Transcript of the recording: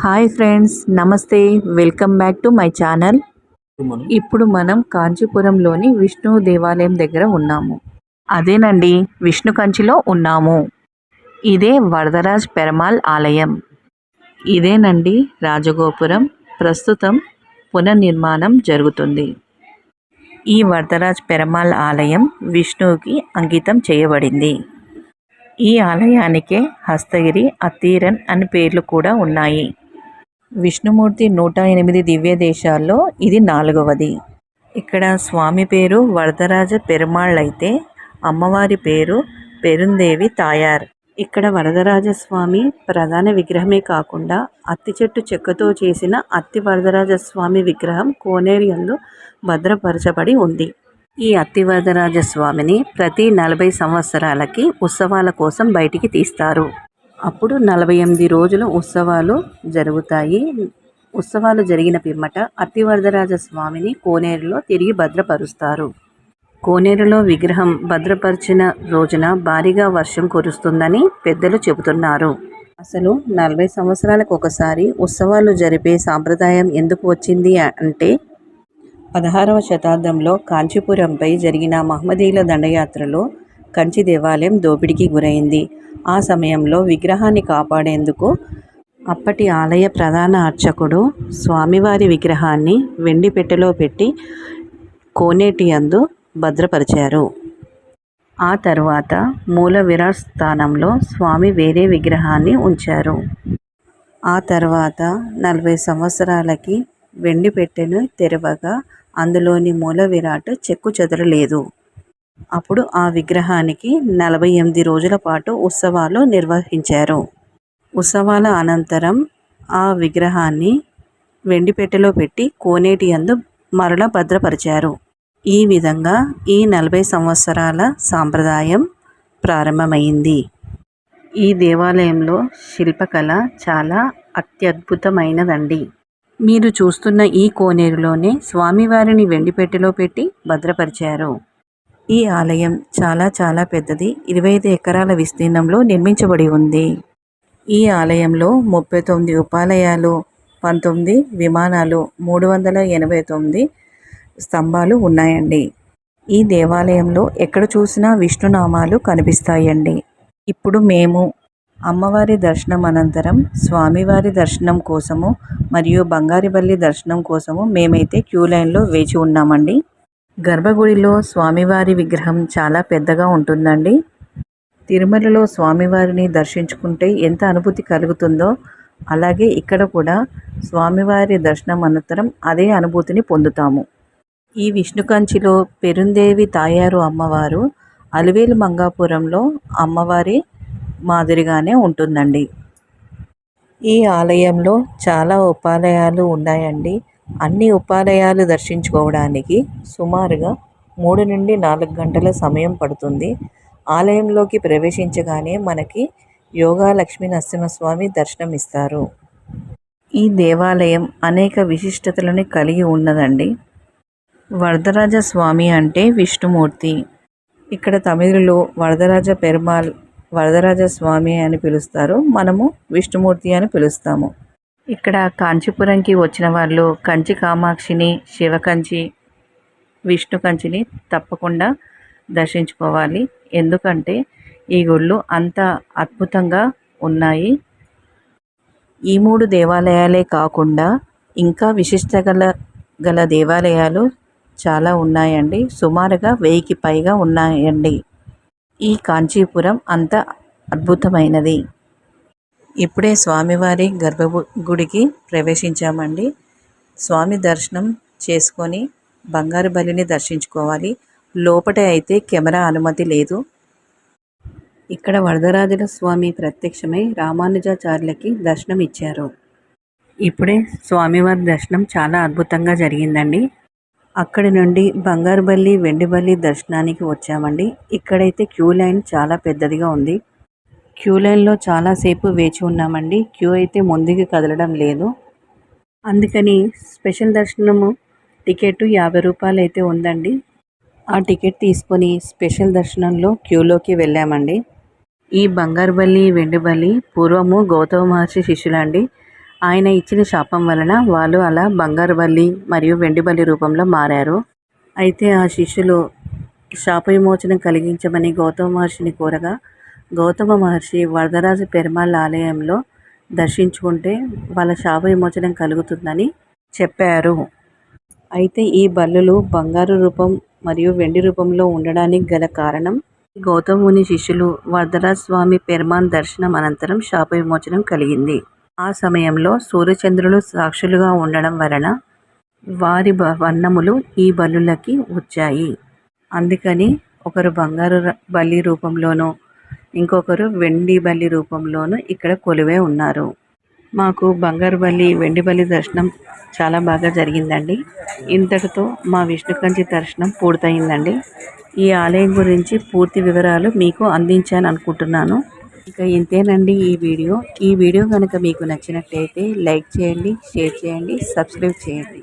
Hi friends నమస్తే welcome back to my channel. ఇప్పుడు మనం కాంచీపురంలోని విష్ణు దేవాలయం దగ్గర ఉన్నాము. అదేనండి విష్ణు కంచిలో ఉన్నాము. ఇదే వరదరాజ్ పెరమాల్ ఆలయం. ఇదేనండి రాజగోపురం ప్రస్తుతం పునర్నిర్మాణం జరుగుతుంది. ఈ వరదరాజ్ పెరమాల్ ఆలయం విష్ణువుకి అంకితం చేయబడింది. ఈ ఆలయానికే హస్తగిరి అత్తీరన్ అని పేర్లు కూడా ఉన్నాయి. విష్ణుమూర్తి నూట ఎనిమిది దివ్య దేశాల్లో ఇది నాలుగవది. ఇక్కడ స్వామి పేరు వరదరాజ పెరుమాళ్ అయితే అమ్మవారి పేరు పెరుందేవి తాయార్. ఇక్కడ వరదరాజ స్వామి ప్రధాన విగ్రహమే కాకుండా అత్తి చెట్టు చెక్కతో చేసిన అత్తి వరదరాజ స్వామి విగ్రహం కోనేరియందు భద్రపరచబడి ఉంది. ఈ అత్తి వరదరాజ స్వామిని ప్రతి నలభై సంవత్సరాలకి ఉత్సవాల కోసం బయటికి తీస్తారు. అప్పుడు నలభై ఎనిమిది రోజులు ఉత్సవాలు జరుగుతాయి. ఉత్సవాలు జరిగిన పిమ్మట అతివరదరాజ స్వామిని కోనేరులో తిరిగి భద్రపరుస్తారు. కోనేరులో విగ్రహం భద్రపరిచిన రోజున భారీగా వర్షం కురుస్తుందని పెద్దలు చెబుతున్నారు. అసలు నలభై సంవత్సరాలకు ఒకసారి ఉత్సవాలు జరిపే సాంప్రదాయం ఎందుకు వచ్చింది అంటే పదహారవ శతాబ్దంలో కాంచీపురంపై జరిగిన మహమ్మదీల దండయాత్రలో కంచి దేవాలయం దోపిడికి గురైంది. ఆ సమయంలో విగ్రహాన్ని కాపాడేందుకు అప్పటి ఆలయ ప్రధాన అర్చకుడు స్వామివారి విగ్రహాన్ని వెండి పెట్టెలో పెట్టి కోనేటి యందు భద్రపరిచారు. ఆ తర్వాత మూల విరాట్ స్థానంలో స్వామి వేరే విగ్రహాన్ని ఉంచారు. ఆ తర్వాత నలభై సంవత్సరాలకి వెండి పెట్టెను తెరవగా అందులోని మూల విరాట్ చెక్కు చెదరలేదు. అప్పుడు ఆ విగ్రహానికి నలభై ఎనిమిది రోజుల పాటు ఉత్సవాలు నిర్వహించారు. ఉత్సవాల అనంతరం ఆ విగ్రహాన్ని వెండి పెట్టెలో పెట్టి కోనేటి యందు మరల భద్రపరిచారు. ఈ విధంగా ఈ నలభై సంవత్సరాల సాంప్రదాయం ప్రారంభమైంది. ఈ దేవాలయంలో శిల్పకళ చాలా అత్యద్భుతమైనదండి. మీరు చూస్తున్న ఈ కోనేరులోనే స్వామివారిని వెండిపెట్టెలో పెట్టి భద్రపరిచారు. ఈ ఆలయం చాలా చాలా పెద్దది. ఇరవై ఐదు ఎకరాల విస్తీర్ణంలో నిర్మించబడి ఉంది. ఈ ఆలయంలో ముప్పై తొమ్మిది ఉపాలయాలు పంతొమ్మిది విమానాలు మూడు వందల ఎనభై తొమ్మిది స్తంభాలు ఉన్నాయండి. ఈ దేవాలయంలో ఎక్కడ చూసినా విష్ణునామాలు కనిపిస్తాయండి. ఇప్పుడు మేము అమ్మవారి దర్శనం అనంతరం స్వామివారి దర్శనం కోసము మరియు బంగారిపల్లి దర్శనం కోసము మేమైతే క్యూ లైన్లో వేచి ఉన్నామండి. గర్భగుడిలో స్వామివారి విగ్రహం చాలా పెద్దగా ఉంటుందండి. తిరుమలలో స్వామివారిని దర్శించుకుంటే ఎంత అనుభూతి కలుగుతుందో అలాగే ఇక్కడ కూడా స్వామివారి దర్శనం అనంతరం అదే అనుభూతిని పొందుతాము. ఈ విష్ణు కంచిలో పెరుందేవి తాయారు అమ్మవారు అలివేలు మంగాపురంలో అమ్మవారి మాదిరిగానే ఉంటుందండి. ఈ ఆలయంలో చాలా ఉపాలయాలు ఉన్నాయండి. అన్ని ఉపాలయాలు దర్శించుకోవడానికి సుమారుగా మూడు నుండి నాలుగు గంటల సమయం పడుతుంది. ఆలయంలోకి ప్రవేశించగానే మనకి యోగా లక్ష్మీ నరసింహస్వామి దర్శనం ఇస్తారు ఈ దేవాలయం అనేక విశిష్టతలను కలిగి ఉన్నదండి. వరదరాజ స్వామి అంటే విష్ణుమూర్తి. ఇక్కడ తమిళలో వరదరాజ పెరుమాల్ వరదరాజ స్వామి అని పిలుస్తారు. మనము విష్ణుమూర్తి అని పిలుస్తాము. ఇక్కడ కాంచీపురంకి వచ్చిన వాళ్ళు కంచి కామాక్షిని శివకంచి విష్ణు కంచిని తప్పకుండా దర్శించుకోవాలి. ఎందుకంటే ఈ గుళ్ళు అంత అద్భుతంగా ఉన్నాయి. ఈ మూడు దేవాలయాలే కాకుండా ఇంకా విశిష్ట గల గల దేవాలయాలు చాలా ఉన్నాయండి. సుమారుగా వెయ్యికి పైగా ఉన్నాయండి. ఈ కాంచీపురం అంత అద్భుతమైనది. ఇప్పుడే స్వామివారి గర్భ గుడికి ప్రవేశించామండి. స్వామి దర్శనం చేసుకొని బంగారు బలిని దర్శించుకోవాలి. లోపట అయితే కెమెరా అనుమతి లేదు. ఇక్కడ వరదరాజుల స్వామి ప్రత్యక్షమై రామానుజాచార్యులకి దర్శనం ఇచ్చారు. ఇప్పుడే స్వామివారి దర్శనం చాలా అద్భుతంగా జరిగిందండి. అక్కడి నుండి బంగారుబల్లి వెండిబల్లి దర్శనానికి వచ్చామండి. ఇక్కడైతే క్యూ లైన్ చాలా పెద్దదిగా ఉంది. క్యూ లైన్లో చాలాసేపు వేచి ఉన్నామండి. క్యూ అయితే ముందుకు కదలడం లేదు. అందుకని స్పెషల్ దర్శనము టికెట్ యాభై రూపాయలు అయితే ఉందండి. ఆ టికెట్ తీసుకొని స్పెషల్ దర్శనంలో క్యూలోకి వెళ్ళామండి. ఈ బంగారుబల్లి వెండిబల్లి పూర్వము గౌతమ మహర్షి శిష్యులండి. ఆయన ఇచ్చిన శాపం వలన వాళ్ళు అలా బంగారుబల్లి మరియు వెండిబల్లి రూపంలో మారారు. అయితే ఆ శిష్యులు శాప విమోచనం కలిగించమని గౌతమ మహర్షిని కోరగా గౌతమ మహర్షి వరదరాజు పెరుమాళ్ళ ఆలయంలో దర్శించుకుంటే వాళ్ళ శాప విమోచనం కలుగుతుందని చెప్పారు. అయితే ఈ బల్లులు బంగారు రూపం మరియు వెండి రూపంలో ఉండడానికి గల కారణం గౌతముని శిష్యులు వరదరాజ స్వామి పెరుమాన్ దర్శనం అనంతరం శాప విమోచనం కలిగింది. ఆ సమయంలో సూర్యచంద్రులు సాక్షులుగా ఉండడం వలన వారి బ- వర్ణములు ఈ బల్లులకి వచ్చాయి. అందుకని ఒకరు బంగారు ర- బల్లి రూపంలోనూ ఇంకొకరు వెండి బల్లి రూపంలోనూ ఇక్కడ కొలువే ఉన్నారు. మాకు బంగారు బల్లి వెండి బల్లి దర్శనం చాలా బాగా జరిగిందండి. ఇంతటితో మా విష్ణుకంచి దర్శనం పూర్తయిందండి. ఈ ఆలయం గురించి పూర్తి వివరాలు మీకు అందించాను అనుకుంటున్నాను. ఇక ఇంతేనండి ఈ వీడియో. ఈ వీడియో కనుక మీకు నచ్చినట్లయితే లైక్ చేయండి షేర్ చేయండి సబ్స్క్రైబ్ చేయండి.